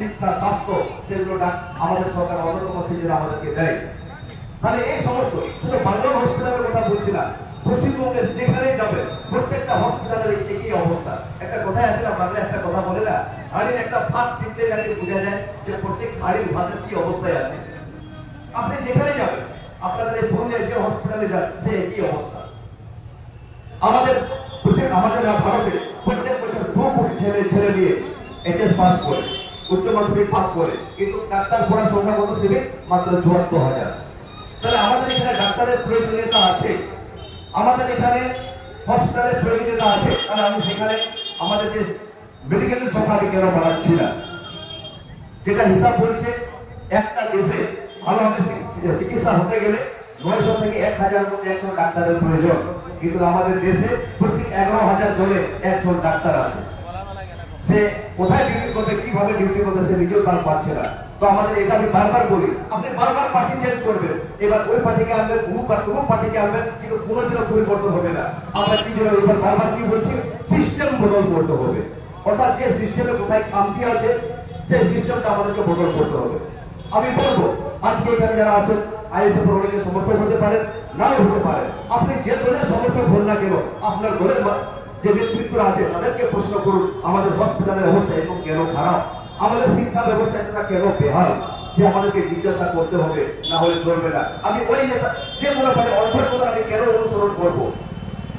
শিক্ষা, স্বাস্থ্য সেগুলো ডাক- আমাদের সরকার অন্যতম সেগুলো আমাদেরকে দেয়। তাহলে এই সমস্ত, শুধু বাংলা হসপিটালের কথা বলছি না, পশ্চিমবঙ্গের যেখানেই যাবে প্রত্যেকটা হসপিটালের একই অবস্থা। একটা কথাই আছে না বাংলা একটা কথা বলে না, হাড়ির একটা ভাত টিপলে যাকে বোঝা যায় যে প্রত্যেক হাড়ির ভাতের কি অবস্থায় আছে। আপনি যেখানে যাবেন, আপনাদের এই পুরুলিয়া যে হসপিটালে যান সে একই অবস্থা। আমাদের আমাদের ভারতে প্রত্যেক বছর দু কোটি ছেলে ছেলে নিয়ে এইচএস পাস করে। উচ্চ মাধ্যমিক পাস করে। কিন্তু ডাক্তার পড়ার সংখ্যা কত সেবে মাত্র চুয়াত্তর হাজার। তাহলে আমাদের এখানে ডাক্তারের প্রয়োজনীয়তা আছে। আমাদের এখানে হসপিটালের প্রয়োজনীয়তা আছে। আমি সেখানে আমাদের যে মেডিকেলের সংখ্যা আমি কেন বাড়াচ্ছি না? যেটা হিসাব বলছে, একটা দেশে চিকিৎসা হতে গেলে নয়শো থেকে এক হাজার মধ্যে একজন ডাক্তারের প্রয়োজন। কিন্তু আমাদের দেশে প্রতি এগারো হাজার জনে একজন ডাক্তার আছে। সে কোথায় ডিউটি করবে, কীভাবে ডিউটি করবে, সে নিজেও তার পাচ্ছে না। তো আমাদের এটা আমি বারবার বলি, আপনি বারবার পার্টি চেঞ্জ করবেন। এবার ওই পার্টিকে আনবেন কোনো কোনো পার্টিকে আনবেন, কিন্তু কোনো জন্য পরিবর্তন হবে না। আমরা কি জন্য এবার বারবার কি বলছি সিস্টেম বদল করতে হবে। অর্থাৎ যে সিস্টেমে কোথায় খামতি আছে, সেই সিস্টেমটা আমাদেরকে বদল করতে হবে। আমি বলব, আজকে এখানে যারা আছেন আইএসএফ অনেকে সমর্থক হতে পারেন, নাও হতে পারেন আপনি যে দলের সমর্থক হন না কেন, আপনার দলের যে নেতৃত্ব আছে, তাদেরকে প্রশ্ন করুন, আমাদের হসপিটালের অবস্থা এখন কেন খারাপ? আমাদের শিক্ষা ব্যবস্থাটা কেন বেহাল? যে আমাদেরকে জিজ্ঞাসা করতে হবে, না হলে চলবে না। আমি ওই নেতা, যে মনে পারে অর্থের কথা আমি কেন অনুসরণ করব?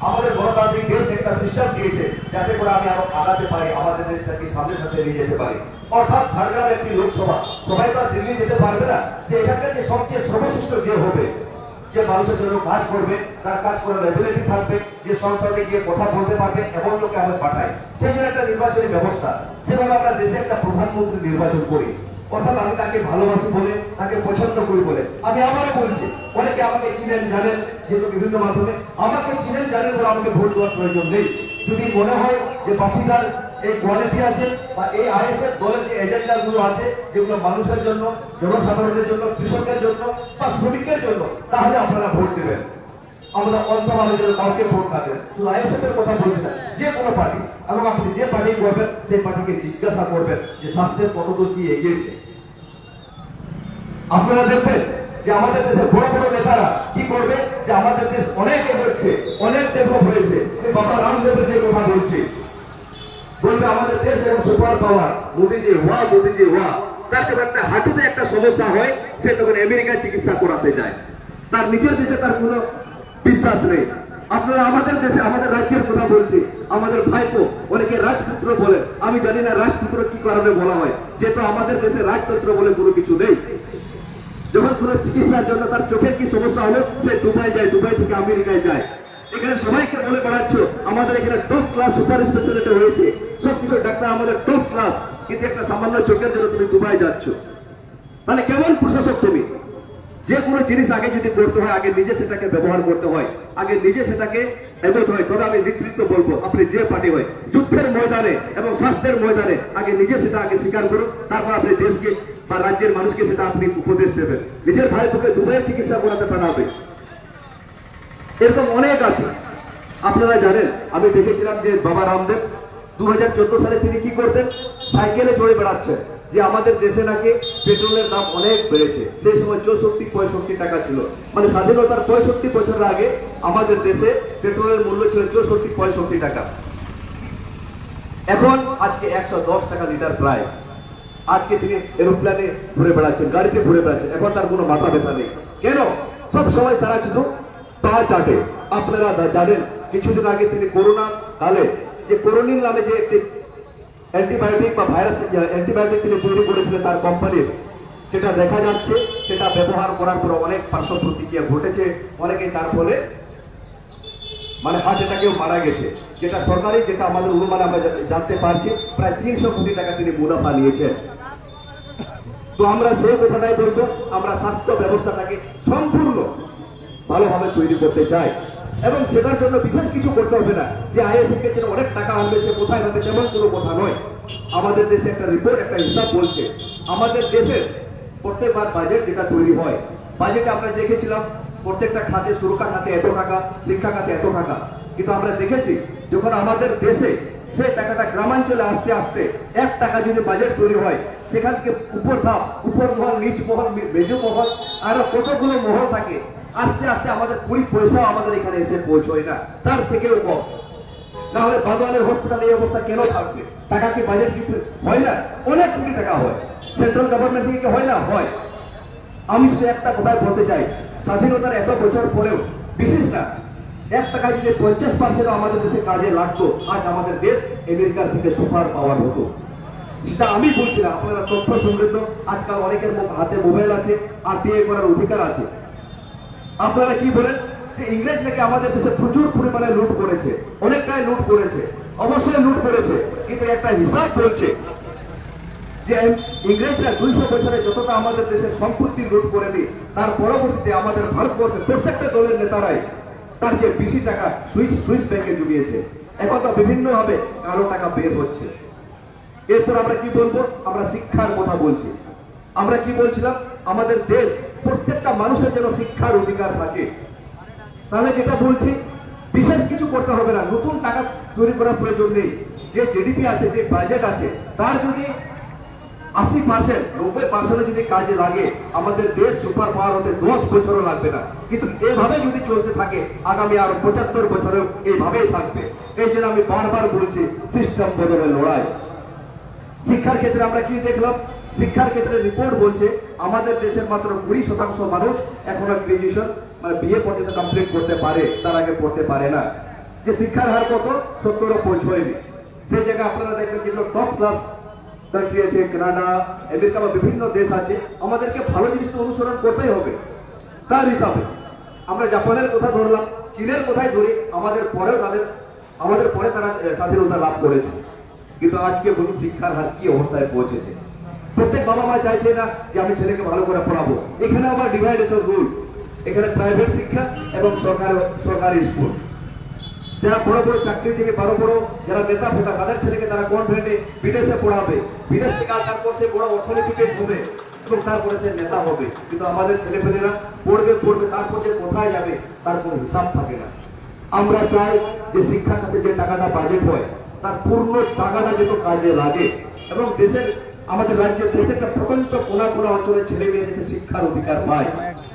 আমাদের গণতান্ত্রিক দেশ একটা সিস্টেম দিয়েছে, যাতে করে আমি আরও আগাতে পারি আমাদের দেশটাকে সামনে সাথে নিয়ে যেতে পারি। অর্থাৎ ঝাড়গ্রাম একটি লোকসভা, সবাই তো দিল্লি যেতে পারবে না? যে এখানকার যে সবচেয়ে সর্বশ্রেষ্ঠ যে হবে যে মানুষের জন্য কাজ করবে, তার কাজ করার এবিলিটি থাকবে, যে সংসদে গিয়ে কথা বলতে পারবে, এমন লোককে আমরা পাঠাই। সেই জন্য একটা নির্বাচনী ব্যবস্থা। সেভাবে আমরা দেশে একটা প্রধানমন্ত্রী নির্বাচন করি। অর্থাৎ আমি তাকে ভালোবাসি বলে, তাকে পছন্দ করি বলে। আমি আবারও বলছি, অনেকে আমাকে চিনেন, জানেন, যেহেতু বিভিন্ন মাধ্যমে। আমাকে চিনেন, জানেন বলে আমাকে ভোট দেওয়ার প্রয়োজন নেই। যদি মনে হয় যে বাপিদার এই কোয়ালিটি আছে বা এই আইএসএফ দলের যে এজেন্ডা গুলো আছে, যেগুলো মানুষের জন্য, জনসাধারণের জন্য কৃষকের জন্য বা শ্রমিকের জন্য, তাহলে আপনারা ভোট দেবেন। আমরা অন্তভাবে যদি কাউকে ভোট না দেন, শুধু আইএসএফ এর কথা বলছি না, যে কোনো পার্টি। এবং আপনি যে পার্টি করবেন, সেই পার্টিকে জিজ্ঞাসা করবেন যে স্বাস্থ্যের কতদূর কি এগিয়েছে। আপনারা দেখবেন যে আমাদের দেশের বড় বড় নেতারা কি করবে, যে আমাদের দেশ অনেক এগোচ্ছে, অনেক ডেভেলপ হয়েছে। বাবা রামদেবের যে কথা বলছি বলবে, আমাদের দেশ এবং সুপার পাওয়ার। মোদিজি ওয়া মোদিজি ওয়া তার যখন একটা হাঁটুতে একটা সমস্যা হয়, সে তখন আমেরিকায় চিকিৎসা করাতে যায়। তার নিজের দেশে তার কোনো বিশ্বাস নেই। আপনারা আমাদের দেশে, আমাদের রাজ্যের কথা বলছি। আমাদের ভাইপো, অনেকে রাজপুত্র বলে। আমি জানি না রাজপুত্র কি কারণে বলা হয়। যেহেতু আমাদের দেশে রাজতন্ত্র বলে কোনো কিছু নেই। যখন কোনো চিকিৎসার জন্য তার চোখের কি সমস্যা হলো, সে দুবাই যায়, দুবাই থেকে আমেরিকায় যায়। এখানে সবাইকে বলে বেড়াচ্ছ আমাদের এখানে টপ ক্লাস সুপার স্পেশালিটি হয়েছে। সবকিছু ডাক্তার আমাদের টপ ক্লাস কিন্তু একটা সামান্য চোখের জন্য তুমি দুবাই যাচ্ছ। তাহলে কেমন প্রশাসক তুমি? যে কোনো জিনিস আগে যদি করতে হয়, আগে নিজে সেটাকে ব্যবহার করতে হয়, আগে নিজে সেটাকে এগোতে হয়। তবে আমি নেতৃত্ব বলব, আপনি যে পার্টি হয়, যুদ্ধের ময়দানে এবং স্বাস্থ্যের ময়দানে আগে নিজে সেটা আগে স্বীকার করুন। তারপর আপনি দেশকে বা রাজ্যের মানুষকে সেটা আপনি উপদেশ দেবেন। নিজের ভাই পক্ষে দুবাইয়ের চিকিৎসা করাতে পাঠাবে এরকম অনেক আছে। আপনারা জানেন, আমি দেখেছিলাম যে বাবা রামদেব দু হাজার চোদ্দ সালে তিনি কি করতেন? সাইকেলে চড়ে বেড়াচ্ছেন, যে আমাদের দেশে নাকি পেট্রোলের দাম অনেক বেড়েছে। সেই সময় চৌষট্টি, পঁয়ষট্টি টাকা ছিল। মানে স্বাধীনতার পঁয়ষট্টি বছর আগে আমাদের দেশে পেট্রোলের মূল্য ছিল চৌষট্টি, পঁয়ষট্টি টাকা। এখন আজকে একশো দশ টাকা লিটার প্রায়। আজকে তিনি এরোপ্লেনে ঘুরে বেড়াচ্ছেন, গাড়িতে ঘুরে বেড়াচ্ছেন। এখন তার কোনো মাথা ব্যথা নেই। কেন? সব সময় তারা শুধু পা চাটে আপনারা জানেন, কিছুদিন আগে তিনি করোনা কালে যে করোনিল নামে যে একটি অ্যান্টিবায়োটিক বা ভাইরাস অ্যান্টিবায়োটিক তিনি তৈরি করেছিলেন তার কোম্পানির, সেটা দেখা যাচ্ছে, সেটা ব্যবহার করার পর অনেক পার্শ্ব প্রতিক্রিয়া ঘটেছে অনেকে তার ফলে মানে হার্ট অ্যাটাকেও মারা গেছে। যেটা সরকারি, যেটা আমাদের অনুমানে আমরা জানতে পারছি, প্রায় তিনশো কোটি টাকা তিনি মুনাফা নিয়েছেন। তো আমরা সেই কথাটাই বলব, আমরা স্বাস্থ্য ব্যবস্থাটাকে সম্পূর্ণ ভালোভাবে তৈরি করতে চাই এবং সেটার জন্য বিশেষ কিছু করতে হবে না, যে আইএসএফ কে জন্য অনেক টাকা আনবে, সে কোথায় হবে তেমন কোনো কথা নয়। আমাদের দেশে একটা রিপোর্ট একটা হিসাব বলছে, আমাদের দেশের প্রত্যেকবার বাজেট যেটা তৈরি হয় বাজেটে আমরা দেখেছিলাম, প্রত্যেকটা খাতে সুরক্ষা খাতে এত টাকা, শিক্ষা খাতে এত টাকা। কিন্তু আমরা দেখেছি, যখন আমাদের দেশে সে টাকাটা গ্রামাঞ্চলে আসতে আসতে এক টাকা যদি বাজেট তৈরি হয়, সেখান থেকে উপর ধাপ উপর মহল নিচ মহল মেজু মহল আরও কতগুলো মহল থাকে আস্তে আস্তে আমাদের কুড়ি পয়সাও আমাদের এখানে এসে পৌঁছয় না। তার থেকেও কম না হলে বাদওয়ালের হসপিটালে এই অবস্থা কেন থাকবে? টাকা কি বাজেট কিছু হয় না? অনেক কোটি টাকা হয়। সেন্ট্রাল গভর্নমেন্ট থেকে হয় না? হয়। আমি শুধু একটা কথা বলতে চাই। স্বাধীনতার এত বছর পরেও, বিশেষ না, এক টাকা যদি পঞ্চাশ পার্সেন্ট আমাদের দেশে কাজে লাগতো, আজ আমাদের দেশ আমেরিকার থেকে সুপার পাওয়ার হতো। সেটা আমি বলছি না, আপনারা তথ্য সমৃদ্ধ। আজকাল অনেকের হাতে মোবাইল আছে, আর বিয়ে করার অধিকার আছে। আপনারা কি বলেন যে ইংরেজ নাকি আমাদের দেশে প্রচুর পরিমাণে লুট করেছে? অনেকটাই লুট করেছে। অবশ্যই লুট করেছে। কিন্তু একটা হিসাব বলছে যে ইংরেজরা দুইশো বছরে যতটা আমাদের দেশের সম্পত্তি লুট করে দিই তার পরবর্তীতে আমাদের ভারতবর্ষের প্রত্যেকটা দলের নেতারাই তার যে বেশি টাকা সুইস সুইস ব্যাংকে জমিয়েছে। এখন তো বিভিন্ন ভাবে কালো টাকা বের হচ্ছে। এরপর আমরা কি বলব? আমরা শিক্ষার কথা বলছি। আমরা কি বলছিলাম? আমাদের দেশ প্রত্যেকটা মানুষের যেন শিক্ষার অধিকার থাকে। তাহলে যেটা বলছি, বিশেষ কিছু করতে হবে না। নতুন টাকা তৈরি করার প্রয়োজন নেই। যে জিডিপি আছে, যে বাজেট আছে, তার যদি আশি পার্সেন্ট নব্বই পার্সেন্ট যদি কাজে লাগে, আমাদের দেশ সুপার পাওয়ার হতে দশ বছরও লাগবে না। কিন্তু এভাবে যদি চলতে থাকে, আগামী আরও পঁচাত্তর বছরে এইভাবেই থাকবে। এই জন্য আমি বারবার বলছি সিস্টেম বদলের লড়াই। শিক্ষার ক্ষেত্রে আমরা কি দেখলাম? শিক্ষার ক্ষেত্রে রিপোর্ট বলছে আমাদের দেশের মাত্র কুড়ি শতাংশ মানুষ এখনও গ্রাজুয়েশন মানে বিয়ে পর্যন্ত কমপ্লিট করতে পারে, তার আগে পড়তে পারে না। যে শিক্ষার হার কত? সত্তরও পৌঁছয়নি সেই জায়গায় আপনারা দেখবেন যেগুলো টপ ক্লাস কান্ট্রি আছে, কানাডা, আমেরিকা বা বিভিন্ন দেশ আছে, আমাদেরকে ভালো জিনিসটা অনুসরণ করতেই হবে। তার হিসাবে, আমরা জাপানের কথা ধরলাম, চীনের কথাই ধরি, আমাদের পরেও তাদের, আমাদের পরে তারা স্বাধীনতা লাভ করেছে। কিন্তু আজকে বলুন শিক্ষার হার কি অবস্থায় পৌঁছেছে? প্রত্যেক বাবা মা চাইছে না যে আমি ছেলেকে ভালো করে পড়াবো। এখানে আবার ডিভাইডেশন রুল এখানে প্রাইভেট শিক্ষা এবং সরকার সরকারি স্কুল যারা বড় বড় চাকরিজীবী বড় বড়, যারা নেতা ফোতা তাদের ছেলেকে তারা কনভেন্টে বিদেশে পড়াবে। বিদেশ থেকে আসার পর সে বড় অর্থনীতিবিদ হবে এবং তারপরে সে নেতা হবে। কিন্তু আমাদের ছেলেপেলেরা পড়বে পড়বে, তারপর যে কোথায় যাবে, তার কোনো হিসাব থাকে না। আমরা চাই যে শিক্ষা খাতে যে টাকাটা বাজেট হয়, তার পূর্ণ টাকাটা যেন কাজে লাগে। এবং দেশের আমাদের রাজ্যের প্রত্যেকটা প্রত্যন্ত কোনা কোনা অঞ্চলের ছেলে মেয়ে যাতে শিক্ষার অধিকার পায়।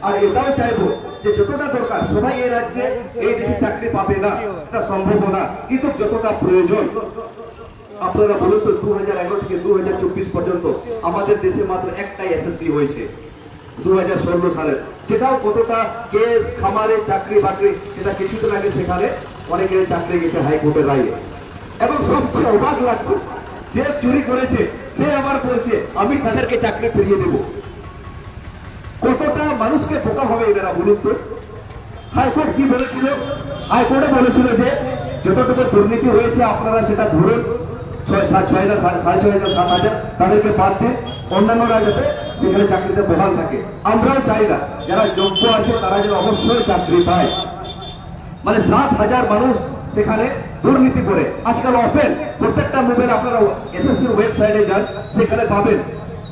আর এটাও চাইব যে যতটা দরকার সবাই এই রাজ্যে এই দেশে চাকরি পাবে না এটা সম্ভব না। কিন্তু যতটা প্রয়োজন, আপনারা বলুন তো দু হাজার এগারো থেকে দু হাজার চব্বিশ পর্যন্ত আমাদের দেশে মাত্র একটাই এসএসসি হয়েছে দু হাজার ষোলো সালে সেটাও কতটা কেস, খামারে, চাকরি বাকরি, সেটা কিছুদিন আগে সেখানে অনেকে চাকরি গেছে হাইকোর্টের রায়ে। এবং সবচেয়ে অবাক লাগছে যে চুরি করেছে সে আবার বলছে, আমি তাদেরকে চাকরি ফিরিয়ে দেব। কতটা মানুষকে বোকা হবে এনারা বলুন তো? হাইকোর্ট কি বলেছিল? হাইকোর্টে বলেছিল যে, যতটুকু দুর্নীতি হয়েছে, আপনারা সেটা ধরুন। ছয় সাত, ছয় হাজার সাড়ে ছয় হাজার সাত হাজার, তাদেরকে বাদ দিন। অন্যান্যরা যাতে সেখানে চাকরিতে বহাল থাকে। আমরাও চাই না, যারা যোগ্য আছে, তারা যেন অবশ্যই চাকরি পায়। মানে সাত হাজার মানুষ সেখানে দুর্নীতি করে। আজকাল ওপেন প্রত্যেকটা মোবাইল আপনারা এসএসসি ওয়েবসাইটে যান, সেখানে পাবেন।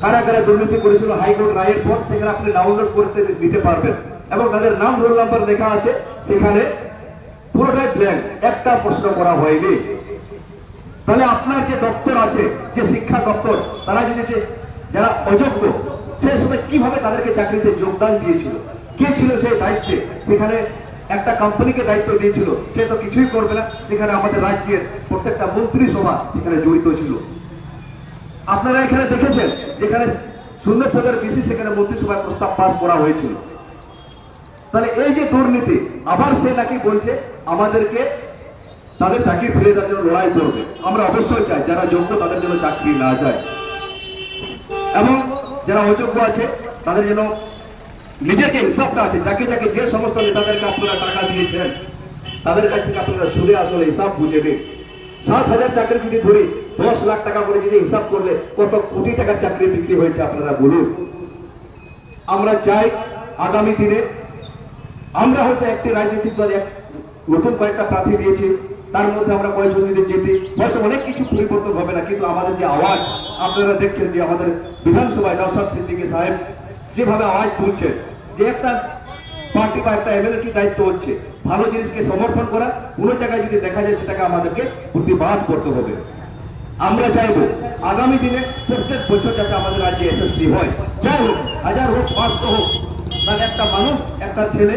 কারা কারা দুর্নীতি করেছিল হাইকোর্ট রায়ের পর, সেখানে আপনি ডাউনলোড করতে দিতে পারবেন। এবং তাদের নাম রোল নাম্বার লেখা আছে, সেখানে পুরোটাই ব্ল্যাঙ্ক একটা প্রশ্ন করা হয়নি। তাহলে আপনার যে দপ্তর আছে, যে শিক্ষা দপ্তর, তারা যদি যারা অযোগ্য সে সময় কীভাবে তাদেরকে চাকরিতে যোগদান দিয়েছিল? কে ছিল সেই দায়িত্বে? সেখানে একটা কোম্পানিকে দায়িত্ব দিয়েছিল, সে তো কিছুই করবে না। সেখানে আমাদের রাজ্যের প্রত্যেকটা মন্ত্রিসভা সেখানে জড়িত ছিল। আপনারা এখানে দেখেছেন, যেখানে শূন্য পদের বেশি সেখানে মন্ত্রিসভায় প্রস্তাব পাস করা হয়েছিল। তাহলে এই যে দুর্নীতি, আবার সে নাকি বলছে, আমাদেরকে তাদের চাকরি ফিরে দেওয়ার জন্য লড়াই করবে। আমরা অবশ্যই চাই, যারা যোগ্য তাদের জন্য চাকরি না যায়। এবং যারা অযোগ্য আছে, তাদের যেন নিজের যে হিসাবটা আছে, যাকে যাকে যে সমস্ত নেতাদেরকে আপনারা টাকা দিয়েছেন, তাদের কাছ থেকে আপনারা সুদে আসলে হিসাব বুঝে দিন সাত হাজার চাকরি যদি ধরি, দশ লাখ টাকা করে যদি হিসাব করলে কত কোটি টাকার চাকরি বিক্রি হয়েছে আপনারা বলুন। আমরা চাই আগামী দিনে আমরা হয়তো একটি রাজনৈতিক দল, এক নতুন কয়েকটা প্রার্থী দিয়েছি, তার মধ্যে আমরা কয়েকজন যদি যেতে হয়তো অনেক কিছু পরিবর্তন হবে না, কিন্তু আমাদের যে আওয়াজ, আপনারা দেখছেন যে আমাদের বিধানসভায় নওসাদ সিদ্দিকী সাহেব যেভাবে আওয়াজ তুলছেন যে একটা পার্টি বা একটা এমএলএ কি দায়িত্ব হচ্ছে, ভালো জিনিসকে সমর্থন করা, কোনো জায়গায় যদি দেখা যায় সেটাকে আমাদেরকে প্রতিবাদ করতে হবে। আমরা চাইব আগামী দিনে প্রত্যেক বছর যাতে আমাদের রাজ্যে এসএসসি হয়। যাই হোক, হাজার হোক, পাঁচশো হোক তাহলে একটা মানুষ, একটা ছেলে